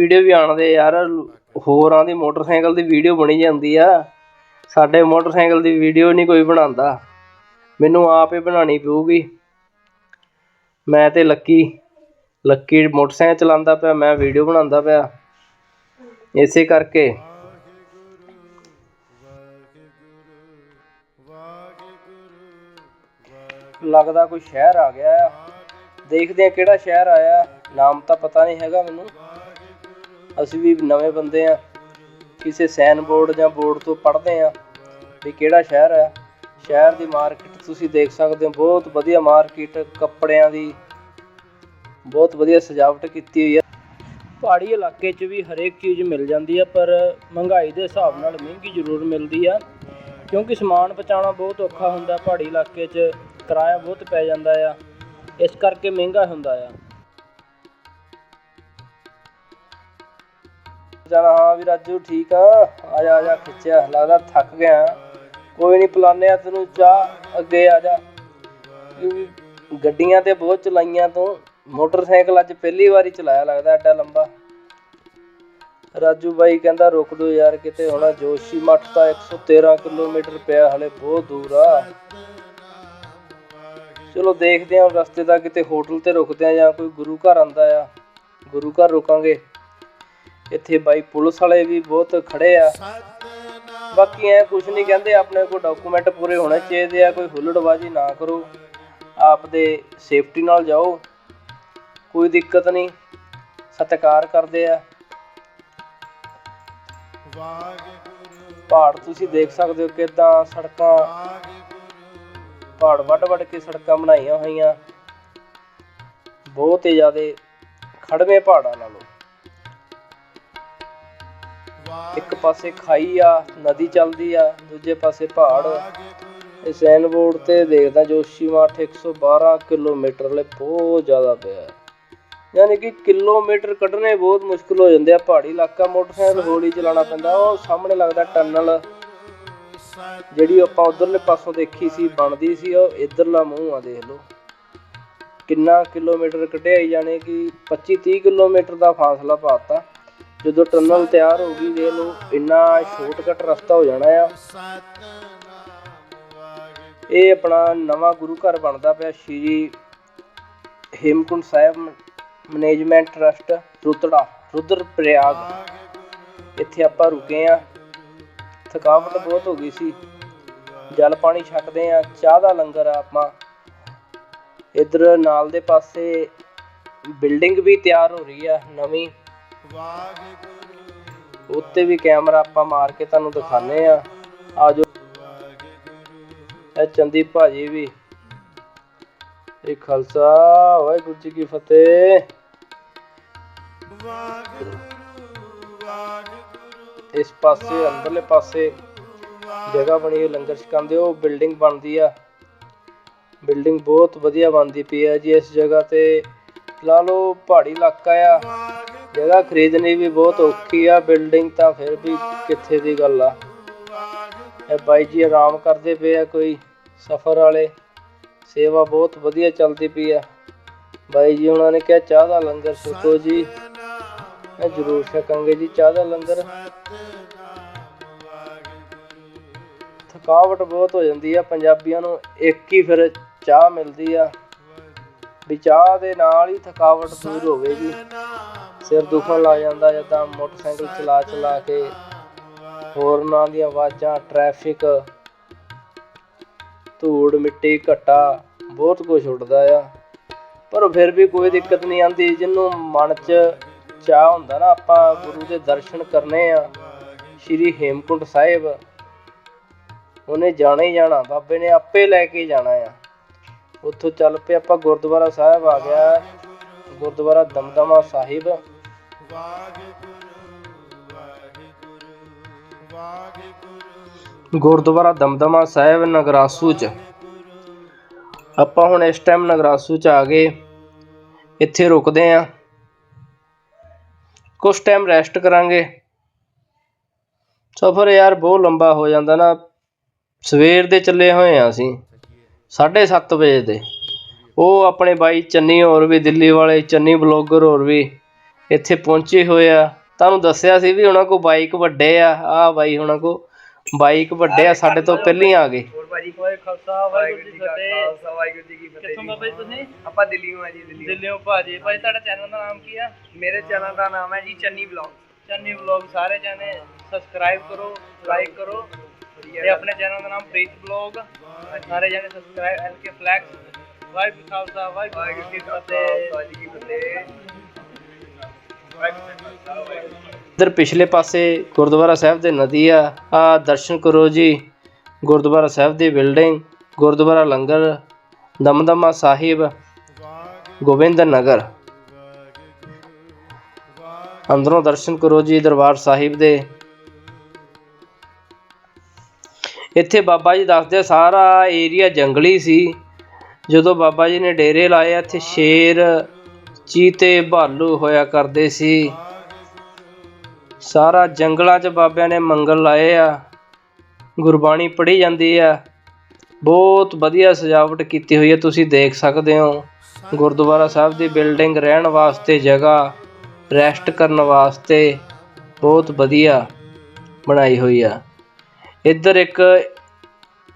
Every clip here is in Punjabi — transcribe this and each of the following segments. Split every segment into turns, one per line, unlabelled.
ਵੀਡੀਓ ਵੀ ਆਣਦੇ ਯਾਰ, ਹੋਰਾਂ ਦੀ ਮੋਟਰਸਾਈਕਲ ਦੀ ਵੀਡੀਓ ਬਣੀ ਜਾਂਦੀ ਆ। ਸਾਡੇ ਮੋਟਰਸਾਈਕਲ ਦੀ ਵੀਡੀਓ ਨਹੀਂ ਕੋਈ ਬਣਾਉਂਦਾ। ਮੈਨੂੰ ਆਪ ਹੀ ਬਣਾਉਣੀ ਪਊਗੀ। ਮੈਂ ਤੇ ਲੱਕੀ ਲੱਕੀ ਮੋਟਰਸਾਈਕਲ ਚਲਾਉਂਦਾ ਪਿਆ, ਮੈਂ ਵੀਡੀਓ ਬਣਾਉਂਦਾ ਪਿਆ। ਇਸੇ ਕਰਕੇ। ਲੱਗਦਾ ਕੋਈ ਸ਼ਹਿਰ ਆ ਗਿਆ। ਦੇਖਦੇ ਆ ਕਿਹੜਾ ਸ਼ਹਿਰ ਆਇਆ। ਨਾਮ ਤਾਂ ਪਤਾ ਨਹੀਂ ਹੈਗਾ ਮੈਨੂੰ। ਅਸੀਂ ਵੀ ਨਵੇਂ ਬੰਦੇ ਆ, ਕਿਸੇ ਸਾਈਨ ਬੋਰਡ ਜਾਂ ਬੋਰਡ ਤੋਂ ਪੜ੍ਹਦੇ ਆ ਵੀ ਕਿਹੜਾ ਸ਼ਹਿਰ ਹੈ। ਸ਼ਹਿਰ ਦੀ ਮਾਰਕੀਟ ਤੁਸੀਂ ਦੇਖ ਸਕਦੇ ਹੋ, ਬਹੁਤ ਵਧੀਆ ਮਾਰਕੀਟ ਕੱਪੜਿਆਂ ਦੀ, ਬਹੁਤ ਵਧੀਆ ਸਜਾਵਟ ਕੀਤੀ ਹੋਈ ਹੈ। ਪਹਾੜੀ ਇਲਾਕੇ 'ਚ ਵੀ ਹਰੇਕ ਚੀਜ਼ ਮਿਲ ਜਾਂਦੀ ਆ, ਪਰ ਮਹਿੰਗਾਈ ਦੇ ਹਿਸਾਬ ਨਾਲ ਮਹਿੰਗੀ ਜ਼ਰੂਰ ਮਿਲਦੀ ਆ। ਕਿਉਂਕਿ ਸਮਾਨ ਪਹੁੰਚਾਉਣਾ ਬਹੁਤ ਔਖਾ ਹੁੰਦਾ, ਪਹਾੜੀ ਇਲਾਕੇ 'ਚ ਕਿਰਾਇਆ ਬਹੁਤ ਪੈ ਜਾਂਦਾ ਆ। ਇਸ ਕਰਕੇ ਮਹਿੰਗਾ ਹੁੰਦਾ ਆ। ਜਾਣਾ, ਹਾਂ ਵੀ ਰਾਜੂ ਠੀਕ ਆ। ਆ ਜਾ ਆ ਜਾ ਖਿੱਚਿਆ। ਲੱਗਦਾ ਥੱਕ ਗਿਆ। ਕੋਈ ਨਹੀਂ ਪਲਾਨੇ ਆ ਤੈਨੂੰ ਚਾਹ। ਅੱਗੇ ਆ ਜਾ ਗੱਡੀਆਂ ਤੇ ਬਹੁਤ ਚਲਾਈਆਂ ਤੂੰ। ਮੋਟਰਸਾਈਕਲ ਅੱਜ ਪਹਿਲੀ ਵਾਰੀ ਚਲਾਇਆ, ਲੱਗਦਾ ਐਡਾ ਲੰਬਾ। ਰਾਜੂ ਬਾਈ ਕਹਿੰਦਾ, ਰੁਕ ਦੋ ਯਾਰ, ਕਿਤੇ ਹੋਣਾ। ਜੋਸ਼ੀ ਮੱਠ ਤਾਂ 113 ਕਿਲੋਮੀਟਰ ਪਿਆ, ਹਲੇ ਬਹੁਤ ਦੂਰ ਆ। ਚਲੋ ਦੇਖਦੇ ਹਾਂ ਰਸਤੇ ਦਾ ਕਿਤੇ ਹੋਟਲ ਤੇ ਰੁਕਦੇ ਆ ਜਾਂ ਕੋਈ ਗੁਰੂ ਘਰ ਆਂਦਾ ਆ। ਗੁਰੂ ਘਰ ਰੁਕਾਂਗੇ। ਇੱਥੇ ਬਾਈ ਪੁਲਿਸ ਵਾਲੇ ਵੀ ਬਹੁਤ ਖੜੇ ਆ। ਬਾਕੀ ਐ ਕੁਝ ਨਹੀਂ ਕਹਿੰਦੇ, ਆਪਣੇ ਕੋਲ ਡਾਕੂਮੈਂਟ ਪੂਰੇ ਹੋਣੇ ਚਾਹੀਦੇ ਆ, ਕੋਈ ਹੁੱਲੜਬਾਜ਼ੀ ਨਾ ਕਰੋ। ਆਪਦੇ ਸੇਫਟੀ ਨਾਲ ਜਾਓ, ਕੋਈ ਦਿੱਕਤ ਨਹੀਂ, ਸਤਿਕਾਰ ਕਰਦੇ ਆ। ਪਹਾੜ ਤੁਸੀਂ ਦੇਖ ਸਕਦੇ ਹੋ ਕਿਦਾਂ ਸੜਕਾਂ, ਪਹਾੜ ਵੱਡ ਵੱਡ ਕੇ ਸੜਕਾਂ ਬਣਾਈਆਂ ਹੋਈਆਂ। ਬਹੁਤ ਹੀ ਜ਼ਿਆਦਾ ਖੜਵੇਂ ਪਹਾੜਾਂ ਨਾਲੋਂ। ਇੱਕ ਪਾਸੇ ਖਾਈ ਆ, ਨਦੀ ਚੱਲਦੀ ਆ, ਦੂਜੇ ਪਾਸੇ ਪਹਾੜ। ਇਹ ਸੈਨ ਬੋਰਡ ਤੇ ਦੇਖਦਾ ਜੋਸ਼ੀ ਮਾਠ 112 ਕਿਲੋਮੀਟਰ ਲਈ ਬਹੁਤ ਜ਼ਿਆਦਾ ਪਿਆ ਹੈ। ਯਾਨੀ ਕਿ ਕਿਲੋਮੀਟਰ ਕੱਢਣੇ ਬਹੁਤ ਮੁਸ਼ਕਲ ਹੋ ਜਾਂਦੇ ਆ। ਪਹਾੜੀ ਇਲਾਕਾ, ਮੋਟਰਸਾਈਕਲ ਹੌਲੀ ਚਲਾਉਣਾ ਪੈਂਦਾ। ਉਹ ਸਾਹਮਣੇ ਲੱਗਦਾ ਟਨਲ। ਜਿਹੜੀ ਆਪਾਂ ਉਧਰਲੇ ਪਾਸੋਂ ਦੇਖੀ ਸੀ, ਬਣਦੀ ਸੀ, ਉਹ ਇਧਰਲਾ ਮੂੰਹ ਆ, ਦੇਖ ਲਓ। ਕਿੰਨਾ ਕਿਲੋਮੀਟਰ ਕੱਢਿਆ ਈ ਜਾਣੇ ਕਿ 25 30 ਕਿਲੋਮੀਟਰ ਦਾ ਫਾਸਲਾ ਪਾਤਾ ਜਦੋਂ ਟਨਲ ਤਿਆਰ ਹੋ ਗਈ ਦੇਖ ਲਓ ਇੰਨਾ ਸ਼ਾਰਟਕਟ ਰਸਤਾ ਹੋ ਜਾਣਾ ਆ। ਇਹ ਆਪਣਾ ਨਵਾਂ ਗੁਰੂ ਘਰ ਬਣਦਾ ਪਿਆ, ਸ਼੍ਰੀ ਹੇਮਕੁੰਟ ਸਾਹਿਬ ਮੈਨੇਜਮੈਂਟ ਟਰਸਟ ਰੁਤੜਾ ਰੁਦਰ ਪ੍ਰਯਾਗ ਇੱਥੇ ਆਪਾਂ ਰੁਕੇ ਆ। ਥਕਾਵਟ ਬਹੁਤ ਹੋ ਗਈ ਸੀ। ਜਲ ਪਾਣੀ ਛਕਦੇ ਆ, ਚਾਹ ਦਾ ਲੰਗਰ ਆ ਆਪਾਂ। ਇਧਰ ਨਾਲ ਦੇ ਪਾਸੇ ਬਿਲਡਿੰਗ ਵੀ ਤਿਆਰ ਹੋ ਰਹੀ ਆ, ਨਵੀਂ। ਉੱਤੇ ਵੀ ਕੈਮਰਾ ਆਪਾਂ ਮਾਰ ਕੇ ਤੁਹਾਨੂੰ ਦਿਖਾਣੇ ਆ ਆਜੋ। ਇਹ ਚੰਦੀ ਭਾਜੀ ਵੀ। ਇਹ ਖਾਲਸਾ ਵਾਹਿਗੁਰੂ ਜੀ ਕੀ ਫਤਿਹ। ਇਸ ਪਾਸੇ ਅੰਦਰਲੇ ਪਾਸੇ ਜਗ੍ਹਾ ਬਣੀ ਹੋਈ ਲੰਗਰ ਛਕਾਉਂਦੇ ਉਹ ਬਿਲਡਿੰਗ ਬਣਦੀ ਆ। ਬਿਲਡਿੰਗ ਬਹੁਤ ਵਧੀਆ ਬਣਦੀ ਪਈ ਆ ਜੀ ਇਸ ਜਗ੍ਹਾ ਤੇ। ਲਾ ਲਓ ਪਹਾੜੀ ਇਲਾਕਾ ਆ। ਜਗ੍ਹਾ ਖਰੀਦਣੀ ਵੀ ਬਹੁਤ ਔਖੀ ਆ ਬਿਲਡਿੰਗ ਤਾਂ ਫਿਰ ਵੀ ਕਿੱਥੇ ਦੀ ਗੱਲ ਆ। ਇਹ ਬਾਈ ਜੀ ਆਰਾਮ ਕਰਦੇ ਪਏ ਆ ਕੋਈ ਸਫ਼ਰ ਵਾਲੇ, ਸੇਵਾ ਬਹੁਤ ਵਧੀਆ ਚੱਲਦੀ ਪਈ ਆ। ਬਾਈ ਜੀ ਉਹਨਾਂ ਨੇ ਕਿਹਾ ਚਾਹ ਦਾ ਲੰਗਰ ਛਕੋ ਜੀ। ਮੈਂ ਜ਼ਰੂਰ ਛਕਾਂਗੇ ਜੀ ਚਾਹ ਦਾ ਲੰਗਰ। ਥਕਾਵਟ ਬਹੁਤ ਹੋ ਜਾਂਦੀ ਆ, ਪੰਜਾਬੀਆਂ ਨੂੰ ਇੱਕ ਹੀ ਫਿਰ ਚਾਹ ਮਿਲਦੀ ਆ। ਵੀ ਚਾਹ ਦੇ ਨਾਲ ਹੀ ਥਕਾਵਟ ਦੂਰ ਹੋਵੇਗੀ। ਸਿਰ ਦੁਖਣ ਲੱਗ ਜਾਂਦਾ ਜਦਾਂ ਮੋਟਰਸਾਈਕਲ ਚਲਾ ਚਲਾ ਕੇ ਹੋਰਨਾਂ ਦੀਆਂ ਆਵਾਜ਼ਾਂ ਟ੍ਰੈਫਿਕ ਧੂੜ, ਮਿੱਟੀ, ਘੱਟਾ, ਬਹੁਤ ਕੁਝ ਉੱਡਦਾ ਆ। ਪਰ ਫਿਰ ਵੀ ਕੋਈ ਦਿੱਕਤ ਨਹੀਂ ਆਉਂਦੀ, ਜਿਹਨੂੰ ਮਨ 'ਚ ਚਾਹ ਹੁੰਦਾ ਨਾ, ਆਪਾਂ ਗੁਰੂ ਦੇ ਦਰਸ਼ਨ ਕਰਨੇ ਆ। ਸ਼੍ਰੀ ਹੇਮਕੁੰਟ ਸਾਹਿਬ, ਉਹਨੇ ਜਾਣਾ ਹੀ ਜਾਣਾ, ਬਾਬੇ ਨੇ ਆਪੇ ਲੈ ਕੇ ਜਾਣਾ ਆ। ਉੱਥੋਂ ਚੱਲ ਪਏ ਆਪਾਂ, ਗੁਰਦੁਆਰਾ ਸਾਹਿਬ ਆ ਗਿਆ। ਗੁਰਦੁਆਰਾ ਦਮਦਮਾ ਸਾਹਿਬ। ਗੁਰਦੁਆਰਾ ਦਮਦਮਾ ਸਾਹਿਬ ਨਗਰਾਸੂ ਚ। ਆਪਾਂ ਹੁਣ ਇਸ ਟਾਈਮ ਨਗਰਾਸੂ ਚ ਆ ਗਏ। ਇੱਥੇ ਰੁਕਦੇ ਆਂ। ਕੁਝ ਟਾਈਮ ਰੈਸਟ ਕਰਾਂਗੇ। ਸਫ਼ਰ ਯਾਰ ਬਹੁਤ ਲੰਬਾ ਹੋ ਜਾਂਦਾ ਨਾ। ਸਵੇਰ ਦੇ ਚੱਲੇ ਹੋਏ ਆ ਅਸੀਂ। 7:30 ਵਜੇ ਦੇ। ਉਹ ਆਪਣੇ ਬਾਈ ਚੰਨੀ ਹੋਰ ਵੀ ਦਿੱਲੀ ਵਾਲੇ ਚੰਨੀ ਬਲੌਗਰ ਹੋਰ ਵੀ ਇੱਥੇ ਪਹੁੰਚੇ ਹੋਏ ਆ। ਤੁਹਾਨੂੰ ਦੱਸਿਆ ਸੀ ਵੀ ਉਹਨਾਂ ਕੋ ਬਾਈਕ ਵੱਡੇ ਆ। ਆ ਬਾਈ ਉਹਨਾਂ ਕੋ ਬਾਈਕ ਵੱਡੇ ਆ ਸਾਡੇ ਤੋਂ ਪਹਿਲਾਂ ਹੀ ਆ ਗਏ।
ਹੋਰ ਭਾਜੀ
ਵਾਹਿ ਖਾਲਸਾ ਵਾਹਿਗੁਰੂ ਜੀ ਕੀ ਫਤਿਹ।
ਖਾਲਸਾ ਵਾਹਿਗੁਰੂ ਜੀ ਕੀ ਫਤਿਹ
ਕਿੱਥੋਂ ਬਾਬਾ ਜੀ ਤੁਸੀਂ?
ਆਪਾਂ ਦਿੱਲੀੋਂ ਆ ਜੀ ਦਿੱਲੀ
ਦਿੱਲੀੋਂ ਭਾਜੀ। ਭਾਜੀ ਤੁਹਾਡਾ ਚੈਨਲ ਦਾ ਨਾਮ ਕੀ ਆ?
ਮੇਰੇ ਚੈਨਲ ਦਾ ਨਾਮ ਹੈ ਜੀ ਚੰਨੀ ਵਲੌਗ
ਚੰਨੀ ਵਲੌਗ ਸਾਰੇ ਜਾਣੇ ਸਬਸਕ੍ਰਾਈਬ ਕਰੋ ਲਾਈਕ ਕਰੋ। ਤੇ ਆਪਣੇ ਚੈਨਲ ਦਾ ਨਾਮ ਪ੍ਰੀਤ ਵਲੌਗ ਸਾਰੇ ਜਾਣੇ ਸਬਸਕ੍ਰਾਈਬ ਐਲ ਕੇ ਫਲੈਕਸ ਵਾਹਿਗੁਰੂ ਜੀ ਖਾਲਸਾ ਵਾਹਿਗੁਰੂ
ਵਾਹਿਗੁਰੂ
ਜੀ
ਜੀ
ਕੀ
ਕਾ
ਫਤਿਹ।
ਖਾਲਸਾ ਜੀ ਕੀ ਫਤਿਹ।
ਇੱਧਰ ਪਿਛਲੇ ਪਾਸੇ ਗੁਰਦੁਆਰਾ ਸਾਹਿਬ ਦੇ ਨਦੀ ਆ ਆ ਦਰਸ਼ਨ ਕਰੋ ਜੀ। ਗੁਰਦੁਆਰਾ ਸਾਹਿਬ ਦੀ ਬਿਲਡਿੰਗ ਗੁਰਦੁਆਰਾ ਲੰਗਰ ਦਮਦਮਾ ਸਾਹਿਬ ਗੋਬਿੰਦ ਨਗਰ। ਅੰਦਰੋਂ ਦਰਸ਼ਨ ਕਰੋ ਜੀ ਦਰਬਾਰ ਸਾਹਿਬ ਦੇ। ਇੱਥੇ ਬਾਬਾ ਜੀ ਦੱਸਦੇ ਸਾਰਾ ਏਰੀਆ ਜੰਗਲੀ ਸੀ। ਜਦੋਂ ਬਾਬਾ ਜੀ ਨੇ ਡੇਰੇ ਲਾਏ, ਇੱਥੇ ਸ਼ੇਰ, ਚੀਤੇ ਭਾਲੂ ਹੋਇਆ ਕਰਦੇ ਸੀ। ਸਾਰਾ ਜੰਗਲਾਂ 'ਚ ਬਾਬਿਆਂ ਨੇ ਮੰਗਲ ਲਾਏ ਆ। ਗੁਰਬਾਣੀ ਪੜ੍ਹੀ ਜਾਂਦੀ ਆ। ਬਹੁਤ ਵਧੀਆ ਸਜਾਵਟ ਕੀਤੀ ਹੋਈ ਹੈ ਤੁਸੀਂ ਦੇਖ ਸਕਦੇ ਹੋ। ਗੁਰਦੁਆਰਾ ਸਾਹਿਬ ਦੀ ਬਿਲਡਿੰਗ ਰਹਿਣ ਵਾਸਤੇ ਜਗ੍ਹਾ, ਰੈਸਟ ਕਰਨ ਵਾਸਤੇ ਬਹੁਤ ਵਧੀਆ ਬਣਾਈ ਹੋਈ ਆ। ਇੱਧਰ ਇੱਕ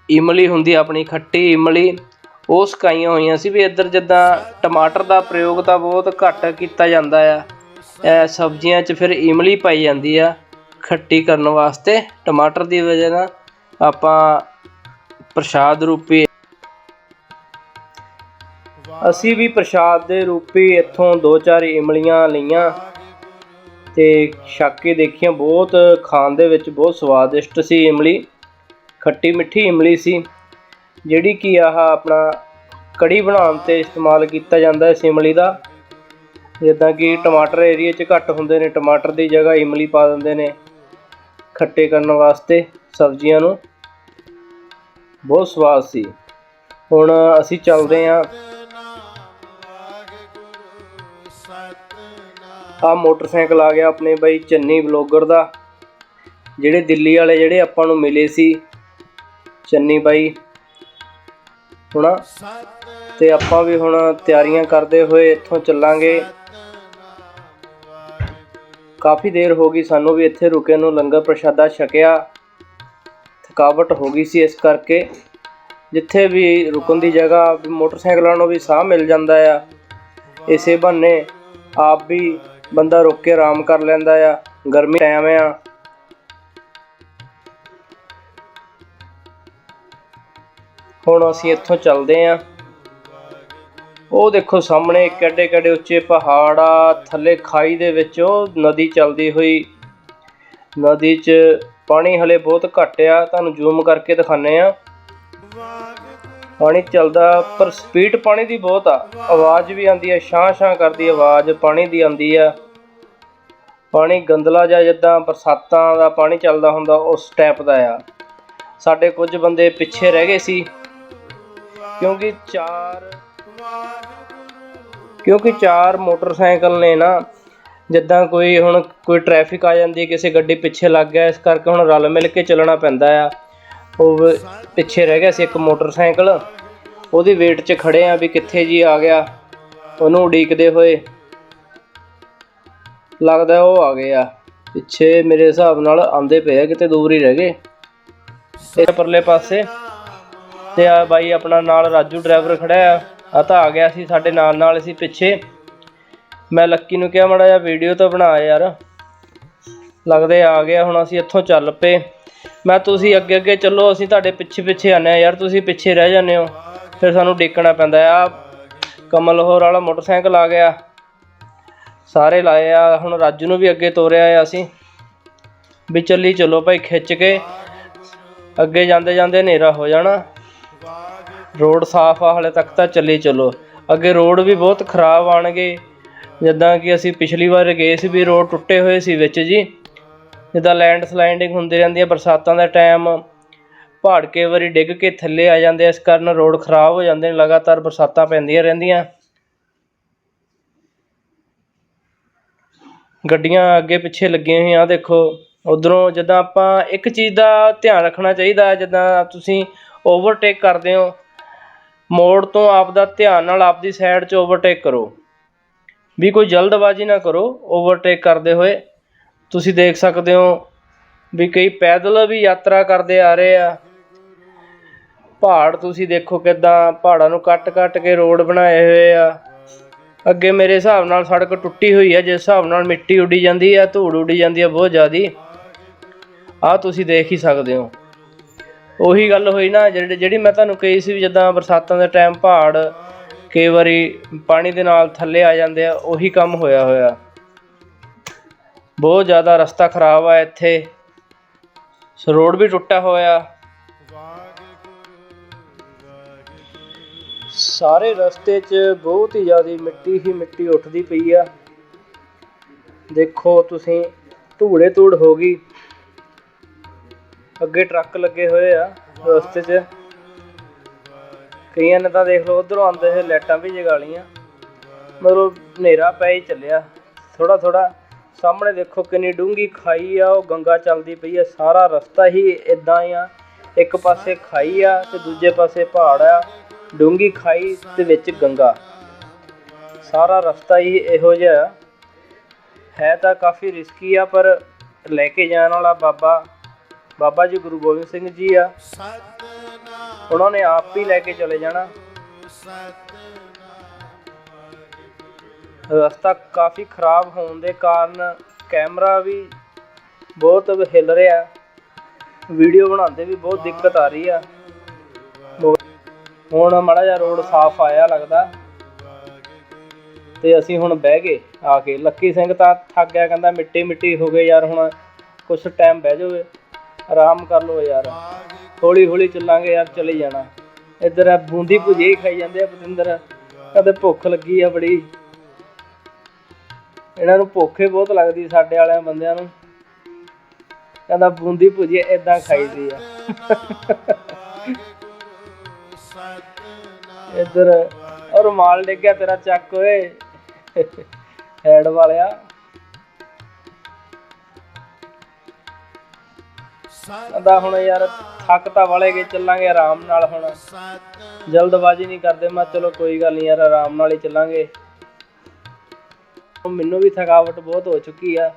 ਇਮਲੀ ਹੁੰਦੀ ਆਪਣੀ, ਖੱਟੀ ਇਮਲੀ। ਉਹ ਸੁਕਾਈਆਂ ਹੋਈਆਂ ਸੀ ਵੀ ਇੱਧਰ ਜਿੱਦਾਂ ਟਮਾਟਰ ਦਾ ਪ੍ਰਯੋਗ ਤਾਂ ਬਹੁਤ ਘੱਟ ਕੀਤਾ ਜਾਂਦਾ ਆ। ਇਹ ਸਬਜ਼ੀਆਂ 'ਚ ਫਿਰ ਇਮਲੀ ਪਾਈ ਜਾਂਦੀ ਆ ਖੱਟੀ ਕਰਨ ਵਾਸਤੇ। ਟਮਾਟਰ ਦੀ ਵਜ੍ਹਾ ਨਾਲ ਆਪਾਂ ਪ੍ਰਸ਼ਾਦ ਰੂਪੀ ਅਸੀਂ ਵੀ ਪ੍ਰਸ਼ਾਦ ਦੇ ਰੂਪੀ ਇੱਥੋਂ ਦੋ ਚਾਰ ਇਮਲੀਆਂ ਲਈਆਂ ਤੇ ਛੱਕ ਕੇ ਦੇਖੀਆਂ। ਬਹੁਤ ਖਾਣ ਦੇ ਵਿੱਚ ਬਹੁਤ ਸਵਾਦਿਸ਼ਟ ਸੀ ਇਮਲੀ। ਖੱਟੀ ਮਿੱਠੀ ਇਮਲੀ ਸੀ। ਜਿਹੜੀ ਕਿ ਆਹ ਆਪਣਾ ਕੜੀ ਬਣਾਉਣ ਤੇ ਇਸਤੇਮਾਲ ਕੀਤਾ ਜਾਂਦਾ ਹੈ ਇਸ ਇਮਲੀ ਦਾ। ਜਿੱਦਾਂ ਕਿ ਟਮਾਟਰ ਏਰੀਆ 'ਚ ਘੱਟ ਹੁੰਦੇ ਨੇ, ਟਮਾਟਰ ਦੀ ਜਗ੍ਹਾ ਇਮਲੀ ਪਾ ਦਿੰਦੇ ਨੇ ਖੱਟੇ ਕਰਨ ਵਾਸਤੇ ਸਬਜ਼ੀਆਂ ਨੂੰ। ਬਹੁਤ ਸਵਾਦ ਸੀ। ਹੁਣ ਅਸੀਂ ਚੱਲਦੇ ਹਾਂ। ਆ ਮੋਟਰਸਾਈਕਲ ਆ ਗਿਆ ਆਪਣੇ ਬਾਈ ਚੰਨੀ ਬਲੌਗਰ ਦਾ। ਜਿਹੜੇ ਦਿੱਲੀ ਵਾਲੇ ਜਿਹੜੇ ਆਪਾਂ ਨੂੰ ਮਿਲੇ ਸੀ। ਚੰਨੀ ਬਾਈ। ਹੁਣ ਤੇ ਆਪਾਂ ਵੀ ਹੁਣ ਤਿਆਰੀਆਂ ਕਰਦੇ ਹੋਏ ਇੱਥੋਂ ਚੱਲਾਂਗੇ। ਕਾਫੀ ਦੇਰ ਹੋ ਗਈ ਸਾਨੂੰ ਵੀ ਇੱਥੇ ਰੁਕੇ ਨੂੰ, ਲੰਗਰ ਪ੍ਰਸ਼ਾਦਾ ਛਕਿਆ। ਥਕਾਵਟ ਹੋ ਗਈ ਸੀ ਇਸ ਕਰਕੇ। ਜਿੱਥੇ ਵੀ ਰੁਕਣ ਦੀ ਜਗ੍ਹਾ ਮੋਟਰਸਾਈਕਲਾਂ ਨੂੰ ਵੀ ਸਾਹ ਮਿਲ ਜਾਂਦਾ ਆ। ਇਸੇ ਬਹਾਨੇ ਆਪ ਵੀ ਬੰਦਾ ਰੁਕ ਕੇ ਆਰਾਮ ਕਰ ਲੈਂਦਾ ਆ। ਗਰਮੀ ਟਾਈਮ ਆ। ਹੁਣ ਅਸੀਂ ਇੱਥੋਂ ਚੱਲਦੇ ਆਂ। ਉਹ ਦੇਖੋ ਸਾਹਮਣੇ ਕਿੱਡੇ ਕਿੱਡੇ ਉੱਚੇ ਪਹਾੜ ਆ, ਥੱਲੇ ਖਾਈ ਦੇ ਵਿੱਚ ਉਹ ਨਦੀ ਚੱਲਦੀ ਹੋਈ। ਨਦੀ 'ਚ ਪਾਣੀ ਹਲੇ ਬਹੁਤ ਘੱਟ ਆ, ਤੁਹਾਨੂੰ ਜ਼ੂਮ ਕਰਕੇ ਦਿਖਾਣੇ ਆ। ਪਾਣੀ ਚੱਲਦਾ, ਪਰ ਸਪੀਡ ਪਾਣੀ ਦੀ ਬਹੁਤ ਆ। ਆਵਾਜ਼ ਵੀ ਆਉਂਦੀ ਆ ਛਾਂ ਛਾਂ ਕਰਦੀ ਆਵਾਜ਼, ਪਾਣੀ ਦੀ ਆਉਂਦੀ ਆ। ਪਾਣੀ ਗੰਦਲਾ ਜਾਂ ਜਿੱਦਾਂ ਬਰਸਾਤਾਂ ਦਾ ਪਾਣੀ ਚੱਲਦਾ ਹੁੰਦਾ, ਉਸ ਟਾਈਪ ਦਾ ਆ। ਸਾਡੇ ਕੁਝ ਬੰਦੇ ਪਿੱਛੇ ਰਹਿ ਗਏ ਸੀ। ਕਿਉਂਕਿ ਚਾਰ ਕਿਉਂਕਿ ਚਾਰ ਮੋਟਰਸਾਈਕਲ ਨੇ ਨਾ, ਜਿੱਦਾਂ ਕੋਈ ਹੁਣ ਕੋਈ ਟ੍ਰੈਫਿਕ ਆ ਜਾਂਦੀ ਹੈ, ਕਿਸੇ ਗੱਡੀ ਪਿੱਛੇ ਲੱਗ ਗਿਆ, ਇਸ ਕਰਕੇ ਹੁਣ ਰਲ ਮਿਲ ਕੇ ਚੱਲਣਾ ਪੈਂਦਾ ਆ। ਉਹ ਪਿੱਛੇ ਰਹਿ ਗਿਆ ਸੀ ਇੱਕ ਮੋਟਰਸਾਈਕਲ, ਉਹਦੀ ਵੇਟ 'ਚ ਖੜੇ ਆ ਵੀ ਕਿੱਥੇ ਜੀ ਆ ਗਿਆ। ਉਹਨੂੰ ਉਡੀਕਦੇ ਹੋਏ ਲੱਗਦਾ ਉਹ ਆ ਗਏ ਆ ਪਿੱਛੇ ਮੇਰੇ ਹਿਸਾਬ ਨਾਲ ਆਂਦੇ ਪਏ ਆ, ਕਿਤੇ ਦੂਰ ਹੀ ਰਹਿ ਗਏ। ਇਹ ਪਰਲੇ ਪਾਸੇ ਤੇ ਆ ਬਾਈ ਆਪਣਾ ਨਾਲ ਰਾਜੂ ਡਰਾਈਵਰ ਖੜਾ ਆ। ਆ ਤਾਂ ਆ ਗਿਆ ਸੀ, ਸਾਡੇ ਨਾਲ ਨਾਲ ਸੀ ਪਿੱਛੇ। ਮੈਂ ਲੱਕੀ ਨੂੰ ਕਿਹਾ, ਮੜਾ ਜਿਹਾ ਵੀਡੀਓ ਤਾਂ ਬਣਾ ਯਾਰ। ਲੱਗਦੇ ਆ ਗਿਆ ਹੁਣ ਅਸੀਂ ਇੱਥੋਂ ਚੱਲ ਪਏ। ਮੈਂ ਤੁਸੀਂ ਅੱਗੇ ਅੱਗੇ ਚੱਲੋ, ਅਸੀਂ ਤੁਹਾਡੇ ਪਿੱਛੇ ਪਿੱਛੇ ਆਨੇ ਆ ਯਾਰ, ਤੁਸੀਂ ਪਿੱਛੇ ਰਹਿ ਜਾਂਦੇ ਹੋ। ਫਿਰ ਸਾਨੂੰ ਡੇਕਣਾ ਪੈਂਦਾ ਆ ਕਮਲ ਹੋਰ ਵਾਲਾ ਮੋਟਰਸਾਈਕਲ ਆ ਗਿਆ। ਸਾਰੇ ਲਾਏ ਆ, ਹੁਣ ਰਾਜੂ ਨੂੰ ਵੀ ਅੱਗੇ ਤੋਰਿਆ ਆ ਅਸੀਂ। ਵੀ ਚੱਲੀ ਚਲੋ ਭਾਈ, ਖਿੱਚ ਕੇ। ਅੱਗੇ ਜਾਂਦੇ ਜਾਂਦੇ ਹਨੇਰਾ ਹੋ ਜਾਣਾ। ਰੋਡ ਸਾਫ਼ ਆ ਹਲੇ ਤੱਕ ਤਾਂ ਚੱਲੀ ਚਲੋ। ਅੱਗੇ ਰੋਡ ਵੀ ਬਹੁਤ ਖਰਾਬ ਆਣਗੇ ਜਿੱਦਾਂ ਕਿ ਅਸੀਂ ਪਿਛਲੀ ਵਾਰ ਗਏ ਸੀ ਵੀ ਰੋਡ ਟੁੱਟੇ ਹੋਏ ਸੀ ਵਿੱਚ ਜੀ। ਜਿੱਦਾਂ ਲੈਂਡ ਸਲਾਈਡਿੰਗ ਹੁੰਦੀ ਰਹਿੰਦੀ ਹੈ ਬਰਸਾਤਾਂ ਦਾ ਟਾਈਮ। ਪਹਾੜ ਕੇ ਵਾਰੀ ਡਿੱਗ ਕੇ ਥੱਲੇ ਆ ਜਾਂਦੇ ਇਸ ਕਾਰਨ ਰੋਡ ਖਰਾਬ ਹੋ ਜਾਂਦੇ ਨੇ ਲਗਾਤਾਰ ਬਰਸਾਤਾਂ ਪੈਂਦੀਆਂ ਰਹਿੰਦੀਆਂ। ਗੱਡੀਆਂ ਅੱਗੇ ਪਿੱਛੇ ਲੱਗੀਆਂ ਹੋਈਆਂ ਆ ਦੇਖੋ। ਉਧਰੋਂ ਜਿੱਦਾਂ ਆਪਾਂ ਇੱਕ ਚੀਜ਼ ਦਾ ਧਿਆਨ ਰੱਖਣਾ ਚਾਹੀਦਾ ਹੈ, ਜਿੱਦਾਂ ਤੁਸੀਂ ਓਵਰਟੇਕ ਕਰਦੇ ਹੋ। ਮੋੜ ਤੋਂ ਆਪਦਾ ਧਿਆਨ ਨਾਲ ਆਪਦੀ ਸਾਈਡ 'ਚ ਓਵਰਟੇਕ ਕਰੋ। ਵੀ ਕੋਈ ਜਲਦਬਾਜ਼ੀ ਨਾ ਕਰੋ ਓਵਰਟੇਕ ਕਰਦੇ ਹੋਏ। ਤੁਸੀਂ ਦੇਖ ਸਕਦੇ ਹੋ ਵੀ ਕਈ ਪੈਦਲ ਵੀ ਯਾਤਰਾ ਕਰਦੇ ਆ ਰਹੇ ਆ। ਪਹਾੜ ਤੁਸੀਂ ਦੇਖੋ ਕਿਦਾਂ ਪਹਾੜਾਂ ਨੂੰ ਕੱਟ-ਕੱਟ ਕੇ ਰੋਡ ਬਣਾਏ ਹੋਏ ਆ। ਅੱਗੇ ਮੇਰੇ ਹਿਸਾਬ ਨਾਲ ਸੜਕ ਟੁੱਟੀ ਹੋਈ ਆ, ਜਿਸ ਹਿਸਾਬ ਨਾਲ ਮਿੱਟੀ ਉੱਡੀ ਜਾਂਦੀ ਆ, ਧੂੜ ਉੱਡੀ ਜਾਂਦੀ ਆ ਬਹੁਤ ਜ਼ਿਆਦੀ। ਆ ਤੁਸੀਂ ਦੇਖ ਹੀ ਸਕਦੇ ਹੋ। ਉਹੀ ਗੱਲ ਹੋਈ ਨਾ, ਜਿਹੜੀ ਜਿਹੜੀ ਮੈਂ ਤੁਹਾਨੂੰ ਕਹੀ ਸੀ ਵੀ ਜਿੱਦਾਂ ਬਰਸਾਤਾਂ ਦੇ ਟਾਈਮ ਪਹਾੜ ਕਈ ਵਾਰੀ ਪਾਣੀ ਦੇ ਨਾਲ ਥੱਲੇ ਆ ਜਾਂਦੇ ਆ, ਉਹੀ ਕੰਮ ਹੋਇਆ ਹੋਇਆ। ਬਹੁਤ ਜ਼ਿਆਦਾ ਰਸਤਾ ਖਰਾਬ ਆ ਇੱਥੇ। ਸੋ ਰੋਡ ਵੀ ਟੁੱਟਾ ਹੋਇਆ। ਸਾਰੇ ਰਸਤੇ 'ਚ ਬਹੁਤ ਹੀ ਜ਼ਿਆਦਾ ਮਿੱਟੀ ਹੀ ਮਿੱਟੀ ਉੱਠਦੀ ਪਈ ਆ। ਦੇਖੋ ਤੁਸੀਂ ਧੂੜੇ ਧੂੜ ਹੋ ਗਈ। ਅੱਗੇ ਟਰੱਕ ਲੱਗੇ ਹੋਏ ਆ ਰਸਤੇ 'ਚ। ਕਈਆਂ ਨੇ ਤਾਂ ਦੇਖ ਲਓ ਉਧਰੋਂ ਆਉਂਦੇ ਹੋਏ ਲਾਈਟਾਂ ਵੀ ਜਗਾ ਲਈਆਂ। ਮਤਲਬ ਹਨੇਰਾ ਪੈ ਹੀ ਚੱਲਿਆ। ਥੋੜਾ ਥੋੜਾ ਸਾਹਮਣੇ ਦੇਖੋ ਕਿੰਨੀ ਡੂੰਗੀ ਖਾਈ ਆ, ਉਹ ਗੰਗਾ ਚੱਲਦੀ ਪਈ ਆ। ਸਾਰਾ ਰਸਤਾ ਹੀ ਇਦਾਂ ਹੀ ਆ। ਇੱਕ ਪਾਸੇ ਖਾਈ ਆ ਤੇ ਦੂਜੇ ਪਾਸੇ ਪਹਾੜ ਆ। ਡੂੰਗੀ ਖਾਈ ਤੇ ਵਿੱਚ ਗੰਗਾ। ਸਾਰਾ ਰਸਤਾ ਹੀ ਇਹੋ ਜਿਹਾ ਹੈ ਤਾਂ ਕਾਫੀ ਰਿਸਕੀ ਆ, ਪਰ ਲੈ ਕੇ ਜਾਣ ਵਾਲਾ ਬਾਬਾ ਬਾਬਾ ਜੀ ਗੁਰੂ ਗੋਬਿੰਦ ਸਿੰਘ ਜੀ ਆ। ਉਹਨਾਂ ਨੇ ਆਪ ਹੀ ਲੈ ਕੇ ਚਲੇ ਜਾਣਾ। ਰਸਤਾ ਕਾਫੀ ਖਰਾਬ ਹੋਣ ਦੇ ਕਾਰਨ ਕੈਮਰਾ ਵੀ ਬਹੁਤ ਹਿੱਲ ਰਿਹਾ। ਵੀਡੀਓ ਬਣਾਉਂਦੇ ਵੀ ਬਹੁਤ ਦਿੱਕਤ ਆ ਰਹੀ ਆ। ਹੁਣ ਮਾੜਾ ਜਿਹਾ ਰੋਡ ਸਾਫ਼ ਆਇਆ ਲੱਗਦਾ। ਤੇ ਅਸੀਂ ਹੁਣ ਬਹਿ ਗਏ ਆ ਕੇ। ਲੱਕੀ ਸਿੰਘ ਤਾਂ ਥੱਕ ਗਿਆ, ਕਹਿੰਦਾ ਮਿੱਟੀ ਮਿੱਟੀ ਹੋ ਗਏ ਯਾਰ, ਹੁਣ ਕੁਛ ਟਾਈਮ ਬਹਿ ਜਾਵੇ ਆਰਾਮ ਕਰ ਲੋ ਯਾਰ। ਹੌਲੀ ਹੌਲੀ ਚੱਲਾਂਗੇ ਯਾਰ, ਚਲੇ ਜਾਣਾ। ਇੱਧਰ ਆ ਬੂੰਦੀ ਭੁਜੇ ਹੀ ਖਾਈ ਜਾਂਦੇ ਆ ਪਤਿੰਦਰ। ਕਦੇ ਭੁੱਖ ਲੱਗੀ ਆ ਬੜੀ। ਇਹਨਾਂ ਨੂੰ ਭੁੱਖ ਹੀ ਬਹੁਤ ਲੱਗਦੀ ਸਾਡੇ ਵਾਲਿਆਂ ਬੰਦਿਆਂ ਨੂੰ। ਕਹਿੰਦਾ ਬੂੰਦੀ ਭੁਜੀ ਇਦਾਂ ਖਾਈਦੀ ਆ। ਇੱਧਰ, ਔਰ ਰੁਮਾਲ ਡਿੱਗਿਆ ਤੇਰਾ ਚੱਕ ਓਏ। ਹੈਡ ਵਾਲਿਆ। ਕਹਿੰਦਾ ਹੁਣ ਯਾਰ ਥੱਕ ਤਾਂ ਵਾਲੇ ਗਏ, ਚੱਲਾਂਗੇ ਆਰਾਮ ਨਾਲ ਹੁਣ। ਜਲਦਬਾਜ਼ੀ ਨਹੀਂ ਕਰਦੇ, ਮੈਂ ਚਲੋ ਕੋਈ ਗੱਲ ਨਹੀਂ ਯਾਰ, ਆਰਾਮ ਨਾਲ ਹੀ ਚੱਲਾਂਗੇ। ਮੈਨੂੰ ਵੀ ਥਕਾਵਟ ਬਹੁਤ ਹੋ ਚੁੱਕੀ ਆ।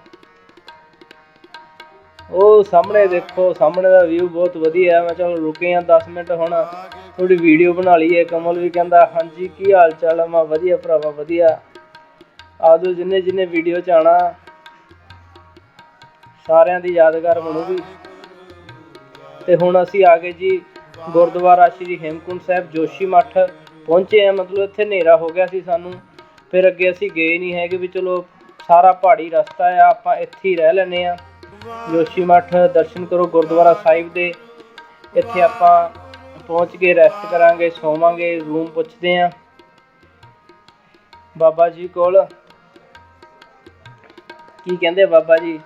ਉਹ ਸਾਹਮਣੇ ਦੇਖੋ, ਸਾਹਮਣੇ ਦਾ ਵਿਊ ਬਹੁਤ ਵਧੀਆ ਮੈਂ ਚਲੋ ਰੁਕੇ ਆ 10 ਮਿੰਟ ਹੁਣ। ਥੋੜੀ ਵੀਡੀਓ ਬਣਾ ਲਈਏ। ਕਮਲ ਵੀ ਕਹਿੰਦਾ, ਹਾਂਜੀ, ਕੀ ਹਾਲ ਚਾਲ ਆ? ਮੈਂ ਵਧੀਆ ਭਰਾਵਾ, ਵਧੀਆ। ਆਜੋ ਜਿੰਨੇ ਜਿੰਨੇ ਵੀਡੀਓ ਚ ਆਣਾ ਸਾਰਿਆਂ ਦੀ ਯਾਦਗਾਰ ਬਣੂਗੀ। ਤੇ ਹੁਣ ਅਸੀਂ ਆ ਗਏ ਜੀ ਗੁਰਦੁਆਰਾ ਸ਼੍ਰੀ ਹੇਮਕੁੰਟ ਸਾਹਿਬ, ਜੋਸ਼ੀ ਮੱਠ ਪਹੁੰਚੇ ਆ ਮਤਲਬ ਇੱਥੇ ਹਨੇਰਾ ਹੋ ਗਿਆ ਸੀ ਸਾਨੂੰ। ਫਿਰ ਅੱਗੇ ਅਸੀਂ ਗਏ ਨਹੀਂ ਹੈਗੇ ਵੀ ਚਲੋ ਸਾਰਾ ਪਹਾੜੀ ਰਸਤਾ ਆ, ਆਪਾਂ ਇੱਥੇ ਹੀ ਰਹਿ ਲੈਨੇ ਆ ਜੋਸ਼ੀ ਮੱਠ ਦਰਸ਼ਨ ਕਰੋ ਗੁਰਦੁਆਰਾ ਸਾਹਿਬ ਦੇ। ਇੱਥੇ ਆਪਾਂ ਪਹੁੰਚ ਕੇ ਰੈਸਟ ਕਰਾਂਗੇ, ਸੋਵਾਂਗੇ ਰੂਮ ਪੁੱਛਦੇ ਆ ਬਾਬਾ ਜੀ ਕੋਲ। ਕੀ ਕਹਿੰਦੇ ਬਾਬਾ ਜੀ?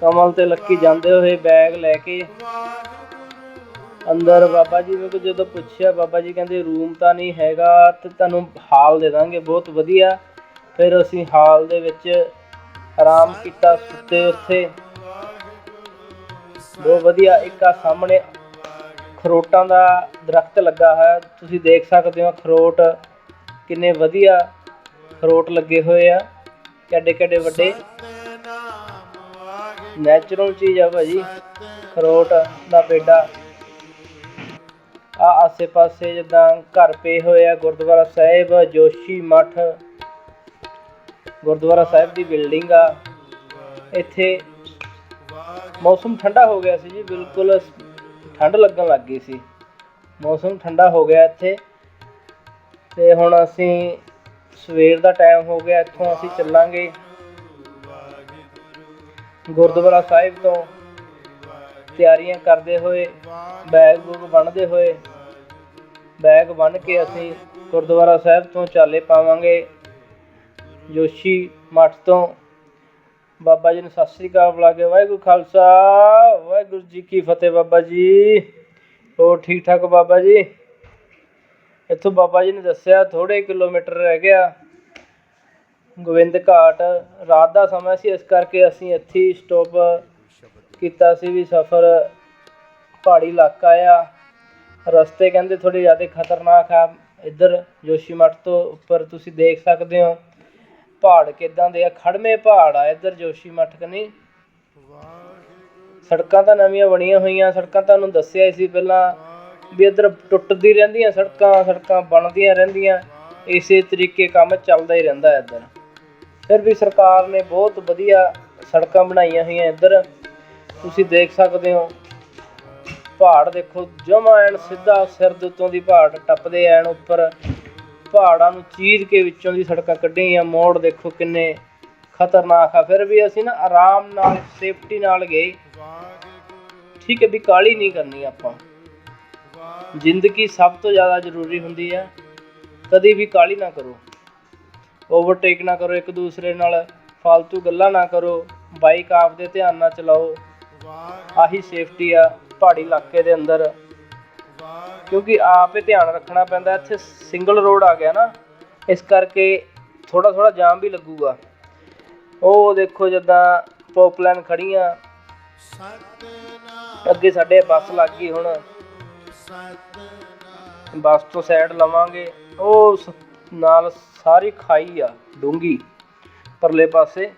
ਕਮਲ ਤੇ ਲੱਕੀ ਜਾਂਦੇ ਹੋਏ ਬੈਗ ਲੈ ਕੇ ਅੰਦਰ ਬਾਬਾ ਜੀ ਨੂੰ ਜਦੋਂ ਪੁੱਛਿਆ, ਬਾਬਾ ਜੀ ਕਹਿੰਦੇ, ਰੂਮ ਤਾਂ ਨਹੀਂ ਹੈਗਾ, ਤੇ ਤੁਹਾਨੂੰ ਹਾਲ ਦੇ ਦਾਂਗੇ, ਬਹੁਤ ਵਧੀਆ। ਫਿਰ ਅਸੀਂ ਹਾਲ ਦੇ ਵਿੱਚ ਆਰਾਮ ਕੀਤਾ, ਸੁੱਤੇ ਉੱਥੇ। ਬਹੁਤ ਵਧੀਆ, ਇੱਕ ਆ ਸਾਹਮਣੇ ਖਰੋਟਾਂ ਦਾ ਦਰਖਤ ਲੱਗਾ ਹੋਇਆ, ਤੁਸੀਂ ਦੇਖ ਸਕਦੇ ਹੋ ਖਰੋਟ ਕਿੰਨੇ ਵਧੀਆ ਖਰੋਟ ਲੱਗੇ ਹੋਏ ਆ। ਕਿੱਡੇ ਕਿੱਡੇ ਵੱਡੇ। ਨੈਚੁਰਲ ਚੀਜ਼ ਆ ਭਾਜੀ। ਖਰੋਟ ਦਾ ਪੇਡਾ। ਆ ਆਸੇ ਪਾਸੇ ਜਿੱਦਾਂ ਘਰ ਪਏ ਹੋਏ ਆ ਗੁਰਦੁਆਰਾ ਸਾਹਿਬ, ਜੋਸ਼ੀ ਮੱਠ। ਗੁਰਦੁਆਰਾ ਸਾਹਿਬ ਦੀ ਬਿਲਡਿੰਗ ਆ। ਇੱਥੇ ਮੌਸਮ ਠੰਡਾ ਹੋ ਗਿਆ ਸੀ ਜੀ, ਬਿਲਕੁਲ ਠੰਡ ਲੱਗਣ ਲੱਗ ਗਈ ਸੀ। ਮੌਸਮ ਠੰਡਾ ਹੋ ਗਿਆ ਇੱਥੇ। ਤੇ ਹੁਣ ਅਸੀਂ ਸਵੇਰ ਦਾ ਟਾਈਮ ਹੋ ਗਿਆ, ਇੱਥੋਂ ਅਸੀਂ ਚੱਲਾਂਗੇ। ਗੁਰਦੁਆਰਾ ਸਾਹਿਬ ਤੋਂ ਤਿਆਰੀਆਂ ਕਰਦੇ ਹੋਏ, ਬੈਗ ਬੂਗ ਬੰਨ੍ਹਦੇ ਹੋਏ, ਬੈਗ ਬੰਨ੍ਹ ਕੇ ਅਸੀਂ ਗੁਰਦੁਆਰਾ ਸਾਹਿਬ ਤੋਂ ਚਾਲੇ ਪਾਵਾਂਗੇ। ਜੋਸ਼ੀ ਮੱਠ ਤੋਂ ਬਾਬਾ ਜੀ ਨੂੰ ਸਤਿ ਸ੍ਰੀ ਅਕਾਲ ਬੁਲਾ ਕੇ ਵਾਹਿਗੁਰੂ ਖਾਲਸਾ, ਵਾਹਿਗੁਰੂ ਜੀ ਕੀ ਫਤਿਹ ਬਾਬਾ ਜੀ। ਹੋਰ ਠੀਕ ਠਾਕ ਬਾਬਾ ਜੀ? ਇੱਥੋਂ ਬਾਬਾ ਜੀ ਨੇ ਦੱਸਿਆ ਥੋੜੇ ਕਿਲੋਮੀਟਰ ਰਹਿ ਗਿਆ। ਗੋਬਿੰਦ ਘਾਟ, ਰਾਤ ਦਾ ਸਮਾਂ ਸੀ, ਇਸ ਕਰਕੇ ਅਸੀਂ ਇੱਥੇ ਹੀ ਸਟਾਪ ਕੀਤਾ ਸੀ ਵੀ ਸਫ਼ਰ। ਪਹਾੜੀ ਇਲਾਕਾ ਆ। ਰਸਤੇ ਕਹਿੰਦੇ ਥੋੜੇ ਜ਼ਿਆਦਾ ਖਤਰਨਾਕ ਆ। ਇੱਧਰ ਜੋਸ਼ੀਮਠ ਤੋਂ ਉੱਪਰ ਤੁਸੀਂ ਦੇਖ ਸਕਦੇ ਹੋ। ਪਹਾੜ ਕਿਦਾਂ ਦੇ ਆ। ਖੜਮੇ ਪਹਾੜ ਆ ਇੱਧਰ ਜੋਸ਼ੀਮਠ ਕਨੀ। ਸੜਕਾਂ ਤਾਂ ਨਵੀਆਂ ਬਣੀਆਂ ਹੋਈਆਂ। ਸੜਕਾਂ ਤੁਹਾਨੂੰ ਦੱਸਿਆ ਹੀ ਸੀ ਪਹਿਲਾਂ ਵੀ ਇੱਧਰ ਟੁੱਟਦੀ ਰਹਿੰਦੀਆਂ ਸੜਕਾਂ ਸੜਕਾਂ ਬਣਦੀਆਂ ਰਹਿੰਦੀਆਂ। ਇਸੇ ਤਰੀਕੇ ਕੰਮ ਚੱਲਦਾ ਹੀ ਰਹਿੰਦਾ ਇੱਧਰ। ਫਿਰ ਵੀ ਸਰਕਾਰ ਨੇ ਬਹੁਤ ਵਧੀਆ ਸੜਕਾਂ ਬਣਾਈਆਂ ਹੋਈਆਂ ਇੱਧਰ। ਤੁਸੀਂ ਦੇਖ ਸਕਦੇ ਹੋ। ਪਹਾੜ ਦੇਖੋ, ਜਮਾ ਐਨ ਸਿੱਧਾ ਸਿਰ ਦੇ ਉੱਤੋਂ ਦੀ ਪਹਾੜ ਟੱਪਦੇ ਐਨ ਉੱਪਰ। ਪਹਾੜਾਂ ਨੂੰ ਚੀਰ ਕੇ ਵਿੱਚੋਂ ਦੀ ਸੜਕਾਂ ਕੱਢੀਆਂ, ਮੋੜ ਦੇਖੋ ਕਿੰਨੇ ਖਤਰਨਾਕ ਆ। ਫਿਰ ਵੀ ਅਸੀਂ ਨਾ ਆਰਾਮ ਨਾਲ, ਸੇਫਟੀ ਨਾਲ ਗਏ। ਠੀਕ ਹੈ ਵੀ ਕਾਲੀ ਨਹੀਂ ਕਰਨੀ ਆਪਾਂ। ਜ਼ਿੰਦਗੀ ਸਭ ਤੋਂ ਜ਼ਿਆਦਾ ਜ਼ਰੂਰੀ ਹੁੰਦੀ ਹੈ ਕਦੀ ਵੀ ਕਾਲੀ ਨਾ ਕਰੋ। ਓਵਰਟੇਕ ਨਾ ਕਰੋ ਇੱਕ ਦੂਸਰੇ ਨਾਲ ਫालतू ਗੱਲਾਂ ਨਾ ਕਰੋ, ਬਾਈਕ ਆਪ ਦੇ ਧਿਆਨ ਨਾਲ ਚਲਾਓ। ਆਹੀ ਸੇਫਟੀ ਆ ਪਹਾੜੀ ਇਲਾਕੇ ਦੇ ਅੰਦਰ। ਕਿਉਂਕਿ ਆਪ ਹੀ ਧਿਆਨ ਰੱਖਣਾ ਪੈਂਦਾ, ਇੱਥੇ ਸਿੰਗਲ ਰੋਡ ਆ ਗਿਆ ਨਾ, ਇਸ ਕਰਕੇ ਥੋੜਾ ਥੋੜਾ ਜਾਮ ਵੀ ਲੱਗੂਗਾ। ਉਹ ਦੇਖੋ ਜਿੱਦਾਂ ਪੋਪਲਾਈਨ ਖੜੀਆਂ ਅੱਗੇ ਸਾਡੇ ਬੱਸ ਲੱਗ ਗਈ ਹੁਣ। ਬੱਸ ਤੋਂ ਸਾਈਡ ਲਵਾਂਗੇ। ਉਹ ਸ- ਨਾਲ ਸਾਰੀ ਖਾਈ ਆ ਡੂੰਗੀ ਪਰਲੇ ਪਾਸੇ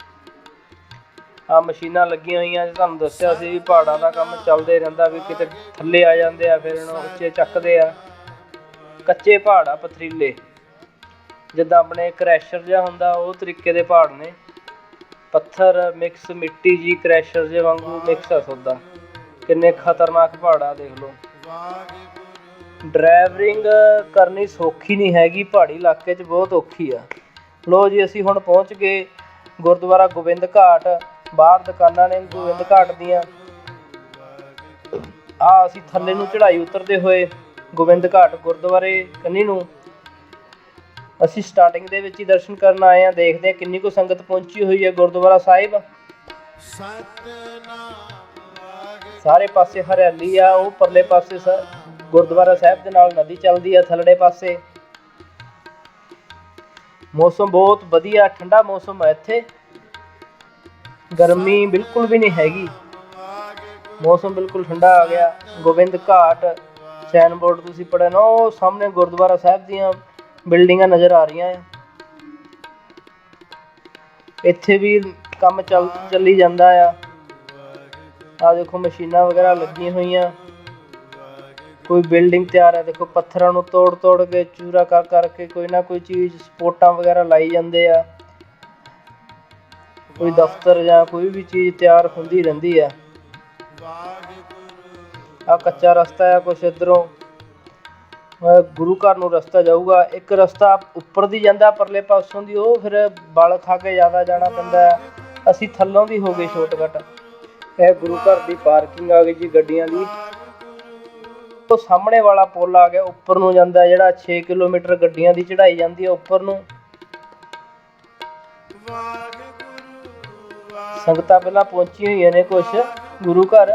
ਆ ਮਸ਼ੀਨਾਂ ਲੱਗੀਆਂ ਹੋਈਆਂ, ਜੇ ਤੁਹਾਨੂੰ ਦੱਸਿਆ ਸੀ ਵੀ ਪਹਾੜਾਂ ਦਾ ਕੰਮ ਚੱਲਦੇ ਰਹਿੰਦਾ, ਵੀ ਕਿਤੇ ਥੱਲੇ ਆ ਜਾਂਦੇ ਆ, ਫਿਰ ਇਹਨੂੰ ਉੱਚੇ ਚੱਕਦੇ ਆ। ਕੱਚੇ ਪਹਾੜ ਆ, ਪਥਰੀਲੇ। ਜਿੱਦਾਂ ਆਪਣੇ ਕ੍ਰੈਸ਼ਰ ਜਿਹਾ ਹੁੰਦਾ, ਉਹ ਤਰੀਕੇ ਦੇ ਪਹਾੜ ਨੇ। ਪੱਥਰ, ਮਿਕਸ, ਮਿੱਟੀ ਜੀ ਕ੍ਰੈਸ਼ਰ ਜੇ ਵਾਂਗੂ ਮਿਕਸ ਆ ਸੌਦਾ। ਕਿੰਨੇ ਖਤਰਨਾਕ ਪਹਾੜ ਆ, ਦੇਖ ਲਓ। ਡਰਾਈਵਰਿੰਗ ਕਰਨੀ ਸੌਖੀ ਨਹੀਂ ਹੈਗੀ ਪਹਾੜੀ ਇਲਾਕੇ 'ਚ ਬਹੁਤ ਔਖੀ ਆ। ਲੋ ਜੀ ਅਸੀਂ ਹੁਣ ਪਹੁੰਚ ਗਏ ਗੁਰਦੁਆਰਾ ਗੋਬਿੰਦ ਘਾਟ। ਬਾਹਰ ਦੁਕਾਨਾਂ ਨੇ ਗੋਬਿੰਦ ਘਾਟ ਦੀਆਂ। ਆ ਅਸੀਂ ਥੱਲੇ ਨੂੰ ਚੜ੍ਹਾਈ ਉਤਰਦੇ ਹੋਏ ਗੋਬਿੰਦ ਘਾਟ ਗੁਰਦੁਆਰੇ ਕੰਨੀ ਨੂੰ। ਅਸੀਂ ਸਟਾਰਟਿੰਗ ਦੇ ਵਿੱਚ ਹੀ ਦਰਸ਼ਨ ਕਰਨ ਆਏ ਆ ਦੇਖਦੇ ਆ ਕਿੰਨੀ ਕੁ ਸੰਗਤ ਪਹੁੰਚੀ ਹੋਈ ਹੈ ਗੁਰਦੁਆਰਾ ਸਾਹਿਬ। ਸਾਰੇ ਪਾਸੇ ਹਰਿਆਲੀ ਆ ਉਹ ਪਰਲੇ ਪਾਸੇ ਸ- ਗੁਰਦੁਆਰਾ ਸਾਹਿਬ ਦੇ ਨਾਲ ਨਦੀ ਚੱਲਦੀ ਆ ਥੱਲੜੇ ਪਾਸੇ। ਮੌਸਮ ਬਹੁਤ ਵਧੀਆ, ਠੰਡਾ ਮੌਸਮ ਹੈ ਇੱਥੇ। ਗਰਮੀ ਬਿਲਕੁਲ ਵੀ ਨਹੀਂ ਹੈਗੀ। ਮੌਸਮ ਬਿਲਕੁਲ ਠੰਡਾ ਆ ਗਿਆ। ਗੋਬਿੰਦ ਘਾਟ, ਸੈਨ ਬੋਰਡ ਤੁਸੀਂ ਪੜਿਆ ਨਾ ਉਹ ਸਾਹਮਣੇ ਗੁਰਦੁਆਰਾ ਸਾਹਿਬ ਦੀਆਂ ਬਿਲਡਿੰਗਾਂ ਨਜ਼ਰ ਆ ਰਹੀਆਂ ਆ। ਇੱਥੇ ਵੀ ਕੰਮ ਚੱਲ, ਚੱਲੀ ਜਾਂਦਾ ਆ। ਆ ਦੇਖੋ ਮਸ਼ੀਨਾਂ ਵਗੈਰਾ ਲੱਗੀਆਂ ਹੋਈਆਂ। ਕੋਈ ਬਿਲਡਿੰਗ ਤਿਆਰ ਹੈ, ਦੇਖੋ ਪੱਥਰਾਂ ਨੂੰ ਤੋੜ ਤੋੜ ਕੇ ਚੂਰਾ ਕਰ ਕਰਕੇ ਕੋਈ ਨਾ ਕੋਈ ਚੀਜ਼ ਸਪੋਰਟਾਂ ਵਗੈਰਾ ਲਾਈ ਜਾਂਦੇ ਆ। ਕੋਈ ਦਫ਼ਤਰ ਜਾਂ ਕੋਈ ਵੀ ਚੀਜ਼ ਤਿਆਰ ਹੁੰਦੀ ਰਹਿੰਦੀ ਆ। ਆ ਕੱਚਾ ਰਸਤਾ ਆ ਕੁਛ ਇਧਰੋਂ। ਗੁਰੂ ਘਰ ਨੂੰ ਰਸਤਾ ਜਾਊਗਾ। ਇੱਕ ਰਸਤਾ ਉੱਪਰ ਦੀ ਜਾਂਦਾ, ਪਰਲੇ ਪਾਸੋਂ ਦੀ, ਉਹ ਫਿਰ ਬਲ ਖਾ ਕੇ ਜ਼ਿਆਦਾ ਜਾਣਾ ਪੈਂਦਾ ਹੈ। ਅਸੀਂ ਥੱਲੋਂ ਦੀ ਹੋ ਗਏ ਸ਼ਾਰਟਕਟ ਇਹ ਗੁਰੂ ਘਰ ਦੀ ਪਾਰਕਿੰਗ ਆ ਗਈ ਜੀ ਗੱਡੀਆਂ ਦੀ। ਉਹ ਸਾਹਮਣੇ ਵਾਲਾ ਪੁਲ ਆ ਗਿਆ, ਉੱਪਰ ਨੂੰ ਜਾਂਦਾ ਜਿਹੜਾ 6 ਕਿਲੋਮੀਟਰ ਗੱਡੀਆਂ ਦੀ ਚੜ੍ਹਾਈ ਜਾਂਦੀ ਹੈ ਉੱਪਰ ਨੂੰ। ਸੰਗਤਾਂ ਪਹਿਲਾਂ ਪਹੁੰਚੀਆਂ ਹੋਈਆਂ ਨੇ ਕੁਝ ਗੁਰੂ ਘਰ।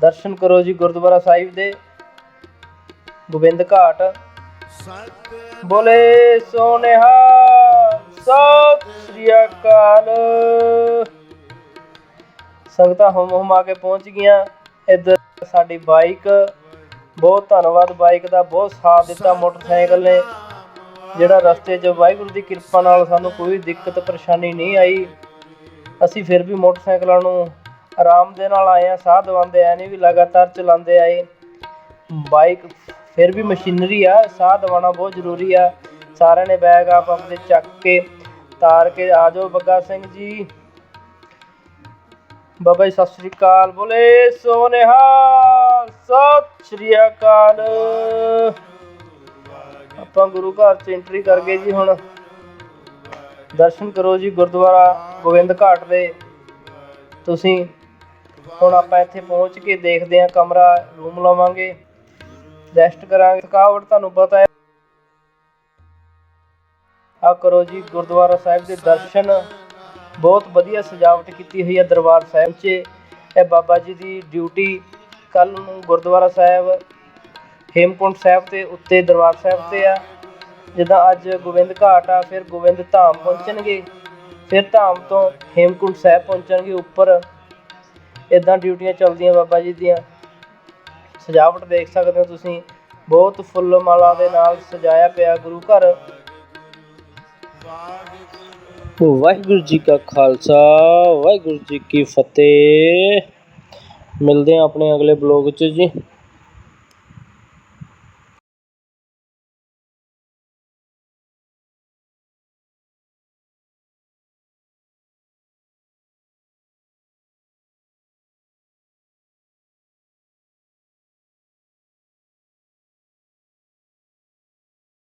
ਦਰਸ਼ਨ ਕਰੋ ਜੀ ਗੁਰਦੁਆਰਾ ਸਾਹਿਬ ਦੇ। ਗੋਬਿੰਦ ਘਾਟ। ਬੋਲੇ, ਸੋਨੇਹਾ। ਸੰਗਤਾਂ ਹਮ ਹਮ ਆ ਕੇ ਪਹੁੰਚ ਗਈਆਂ। ਇੱਧਰ ਸਾਡੀ ਬਾਈਕ, ਬਹੁਤ ਧੰਨਵਾਦ ਬਾਈਕ ਦਾ, ਬਹੁਤ ਸਾਥ ਦਿੱਤਾ ਮੋਟਰਸਾਈਕਲ ਨੇ। ਜਿਹੜਾ ਰਸਤੇ 'ਚ ਵਾਹਿਗੁਰੂ ਦੀ ਕਿਰਪਾ ਨਾਲ ਸਾਨੂੰ ਕੋਈ ਦਿੱਕਤ, ਪਰੇਸ਼ਾਨੀ ਨਹੀਂ ਆਈ। ਅਸੀਂ ਫਿਰ ਵੀ ਮੋਟਰਸਾਈਕਲਾਂ ਨੂੰ ਆਰਾਮ ਦੇ ਨਾਲ ਆਏ ਆ ਸਾਹ ਦਵਾਉਂਦੇ ਆ ਨਹੀਂ ਵੀ ਲਗਾਤਾਰ ਚਲਾਉਂਦੇ ਆਏ। ਬਾਈਕ ਫਿਰ ਵੀ ਮਸ਼ੀਨਰੀ ਆ, ਸਾਹ ਦਵਾਉਣਾ ਬਹੁਤ ਜ਼ਰੂਰੀ ਆ। ਸਾਰਿਆਂ ਨੇ ਬੈਗ ਆਪ ਆਪਣੇ ਚੱਕ ਕੇ ਤਾਰ ਕੇ ਆ ਜਾਓ ਬੱਗਾ ਸਿੰਘ ਜੀ। ਬਾਬਾ ਜੀ, ਸਤਿ ਸ੍ਰੀ ਅਕਾਲ। ਬੋਲੇ ਸੋਨੇਹਾ ਸਤਿ ਸ੍ਰੀ ਅਕਾਲ। ਆਪਾਂ ਗੁਰੂ ਘਰ ਚ ਐਂਟਰੀ ਕਰ ਗਏ ਜੀ ਹੁਣ। ਦਰਸ਼ਨ ਕਰੋ ਜੀ ਗੁਰਦੁਆਰਾ ਗੋਬਿੰਦ ਘਾਟ ਦੇ। ਤੁਸੀਂ ਹੁਣ ਆਪਾਂ ਇੱਥੇ ਪਹੁੰਚ ਕੇ ਦੇਖਦੇ ਹਾਂ ਕਮਰਾ, ਰੂਮ ਲਵਾਂਗੇ। ਰੈਸਟ ਕਰਾਂਗੇ। ਥਕਾਵਟ ਤੁਹਾਨੂੰ ਪਤਾ ਹੈ। ਆ ਕਰੋ ਜੀ ਗੁਰਦੁਆਰਾ ਸਾਹਿਬ ਦੇ ਦਰਸ਼ਨ। ਬਹੁਤ ਵਧੀਆ ਸਜਾਵਟ ਕੀਤੀ ਹੋਈ ਹੈ ਦਰਬਾਰ ਸਾਹਿਬ 'ਚ ਇਹ ਬਾਬਾ ਜੀ ਦੀ ਡਿਊਟੀ ਕੱਲ ਨੂੰ ਗੁਰਦੁਆਰਾ ਸਾਹਿਬ, ਹੇਮਕੁੰਟ ਸਾਹਿਬ ਤੇ ਉੱਤੇ, ਦਰਬਾਰ ਸਾਹਿਬ ਤੇ ਆ। ਜਿੱਦਾਂ ਅੱਜ ਗੋਬਿੰਦ ਘਾਟ ਆ, ਫਿਰ ਗੋਬਿੰਦ ਧਾਮ ਪਹੁੰਚਣਗੇ, ਫਿਰ ਧਾਮ ਤੋਂ ਹੇਮਕੁੰਟ ਸਾਹਿਬ ਪਹੁੰਚਣਗੇ ਉੱਪਰ। ਇਦਾਂ ਡਿਊਟੀਆਂ ਚੱਲਦੀਆਂ ਬਾਬਾ ਜੀ ਦੀਆਂ। ਸਜਾਵਟ ਦੇਖ ਸਕਦੇ ਹੋ ਤੁਸੀਂ, ਬਹੁਤ ਫੁੱਲ ਮਾਲਾ ਦੇ ਨਾਲ ਸਜਾਇਆ ਪਿਆ ਗੁਰੂ ਘਰ। ਵਾਹਿਗੁਰੂ ਵਾਹਿਗੁਰੂ ਜੀ ਕਾ ਖਾਲਸਾ, ਵਾਹਿਗੁਰੂ ਜੀ ਕੀ ਫਤਿਹ। ਮਿਲਦੇ ਹਾਂ ਆਪਣੇ ਅਗਲੇ ਬਲੌਗ 'ਚ ਜੀ।